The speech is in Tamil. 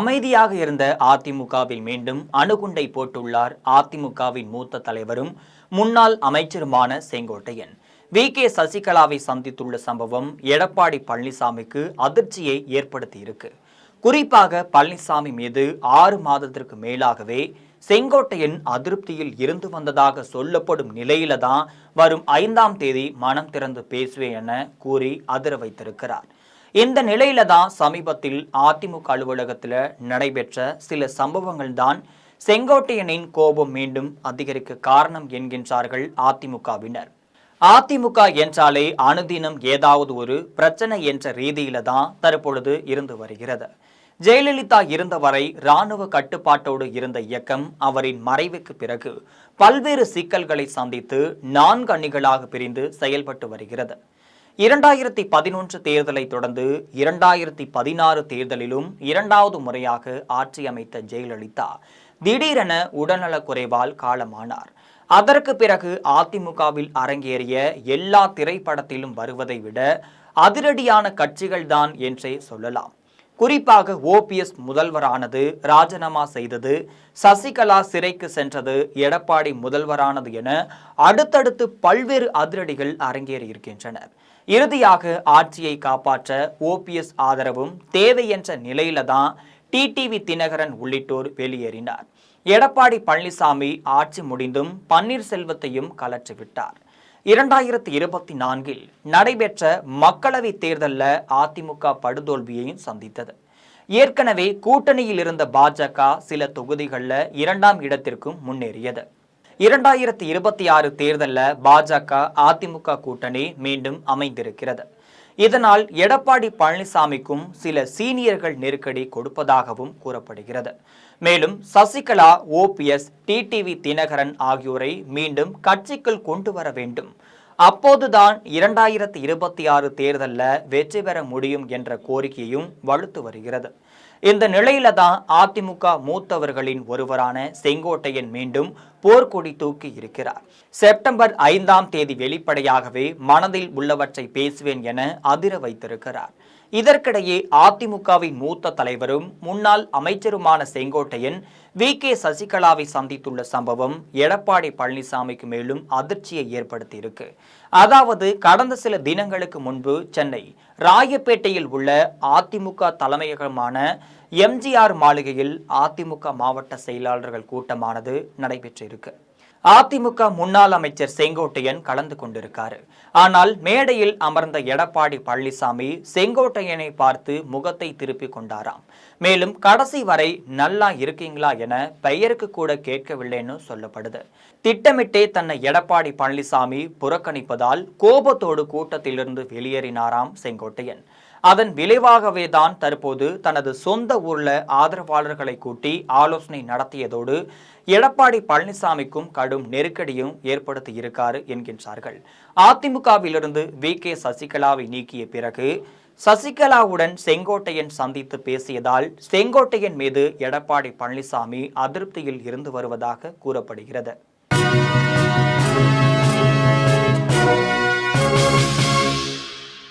அமைதியாக இருந்த அதிமுகவில் மீண்டும் அணுகுண்டை போட்டுள்ளார் அதிமுகவின் மூத்த தலைவரும் முன்னாள் அமைச்சருமான செங்கோட்டையன். வி. கே. சசிகலாவை சந்தித்துள்ள சம்பவம் எடப்பாடி பழனிசாமிக்கு அதிர்ச்சியை ஏற்படுத்தியிருக்கு. குறிப்பாக பழனிசாமி மீது ஆறு மாதத்திற்கு மேலாகவே செங்கோட்டையன் அதிருப்தியில் இருந்து வந்ததாக சொல்லப்படும் நிலையில தான் வரும் ஐந்தாம் தேதி மனம் திறந்து பேசுவேன் என கூறி அதிர வைத்திருக்கிறார். இந்த நிலையில தான் சமீபத்தில் அதிமுக அலுவலகத்தில் நடைபெற்ற சில சம்பவங்கள் தான் செங்கோட்டையனின் கோபம் மீண்டும் அதிகரிக்க காரணம் என்கின்றார்கள் அதிமுகவினர். அதிமுக என்றாலே அனுதினம் ஏதாவது ஒரு பிரச்சனை என்ற ரீதியில தான் தற்பொழுது இருந்து வருகிறது. ஜெயலலிதா இருந்தவரை இராணுவ கட்டுப்பாட்டோடு இருந்த இயக்கம் அவரின் மறைவுக்கு பிறகு பல்வேறு சிக்கல்களை சந்தித்து நான்கு அணிகளாக பிரிந்து செயல்பட்டு வருகிறது. இரண்டாயிரத்தி பதினொன்று தேர்தலை தொடர்ந்து இரண்டாயிரத்தி பதினாறு தேர்தலிலும் இரண்டாவது முறையாக ஆட்சி அமைத்த ஜெயலலிதா திடீரென உடல்நலக் குறைவால் காலமானார். அதற்கு பிறகு அதிமுகவில் அரங்கேறிய எல்லா திரைப்படத்திலும் வருவதை விட அதிரடியான கட்சிகள்தான் என்றே சொல்லலாம். குறிப்பாக ஓபிஎஸ் முதல்வரானது ராஜினாமா செய்தது சசிகலா சிறைக்கு சென்றது எடப்பாடி முதல்வரானது என அடுத்தடுத்து பல்வேறு அதிரடிகள் அரங்கேறியிருக்கின்றன. இறுதியாக ஆட்சியை காப்பாற்ற ஓபிஎஸ் ஆதரவும் தேவை என்ற நிலையில தான் டிடிவி தினகரன் உள்ளிட்டோர் வெளியேறினார். எடப்பாடி பழனிசாமி ஆட்சி முடிந்தும் பன்னீர்செல்வத்தையும் கலற்றிவிட்டார். இரண்டாயிரத்தி இருபத்தி நான்கில் நடைபெற்ற மக்களவைத் தேர்தலில் அதிமுக படுதோல்வியையும் சந்தித்தது. ஏற்கனவே கூட்டணியில் இருந்த பாஜக சில தொகுதிகளில் இரண்டாம் இடத்திற்கும் முன்னேறியது. இரண்டாயிரத்தி இருபத்தி ஆறு தேர்தலில் பாஜக அதிமுக கூட்டணி மீண்டும் அமைந்திருக்கிறது. இதனால் எடப்பாடி பழனிசாமிக்கும் சில சீனியர்கள் நெருக்கடி கொடுப்பதாகவும் கூறப்படுகிறது. மேலும் சசிகலா ஓபிஎஸ் டிடிவி தினகரன் ஆகியோரை மீண்டும் கட்சிக்குள் கொண்டு வர வேண்டும். அப்போதுதான் இரண்டாயிரத்தி இருபத்தி ஆறு தேர்தலில் வெற்றி பெற முடியும் என்ற கோரிக்கையும் வலுத்து வருகிறது. இந்த நிலையில தான் அதிமுக மூத்தவர்களின் ஒருவரான செங்கோட்டையன் மீண்டும் போர்க்கொடி தூக்கி இருக்கிறார். செப்டம்பர் ஐந்தாம் தேதி வெளிப்படையாகவே மனதில் உள்ளவற்றை பேசுவேன் என அதிர வைத்திருக்கிறார். இதற்கிடையே அதிமுகவின் மூத்த தலைவரும் முன்னாள் அமைச்சருமான செங்கோட்டையன் வி. கே. சசிகலாவை சந்தித்துள்ள சம்பவம் எடப்பாடி பழனிசாமிக்கு மேலும் அதிர்ச்சியை ஏற்படுத்தியிருக்கு. அதாவது கடந்த சில தினங்களுக்கு முன்பு சென்னை ராயப்பேட்டையில் உள்ள அதிமுக தலைமையகமான எம்ஜிஆர் மாளிகையில் அதிமுக மாவட்ட செயலாளர்கள் கூட்டமானது நடைபெற்றிருக்கு. அதிமுக முன்னாள் அமைச்சர் செங்கோட்டையன் கலந்து கொண்டிருக்காரு. ஆனால் மேடையில் அமர்ந்த எடப்பாடி பழனிசாமி செங்கோட்டையனை பார்த்து முகத்தை திருப்பி கொண்டாராம். மேலும் கடைசி வரை நல்லா இருக்கீங்களா என பெயருக்கு கூட கேட்கவில்லைன்னு சொல்லப்படுது. திட்டமிட்டே தன்னை எடப்பாடி பழனிசாமி புறக்கணிப்பதால் கோபத்தோடு கூட்டத்திலிருந்து வெளியேறினாராம் செங்கோட்டையன். அதன் விளைவாகவே தான் தற்போது தனது சொந்த ஊர்ல ஆதரவாளர்களை கூட்டி ஆலோசனை நடத்தியதோடு எடப்பாடி பழனிசாமிக்கும் கடும் நெருக்கடியும் ஏற்படுத்தி இருக்காரு என்கின்றார்கள். அதிமுகவிலிருந்து வி. கே. சசிகலாவை நீக்கிய பிறகு சசிகலாவுடன் செங்கோட்டையன் சந்தித்து பேசியதால் செங்கோட்டையன் மீது எடப்பாடி பழனிசாமி அதிருப்தியில் இருந்து வருவதாக கூறப்படுகிறது.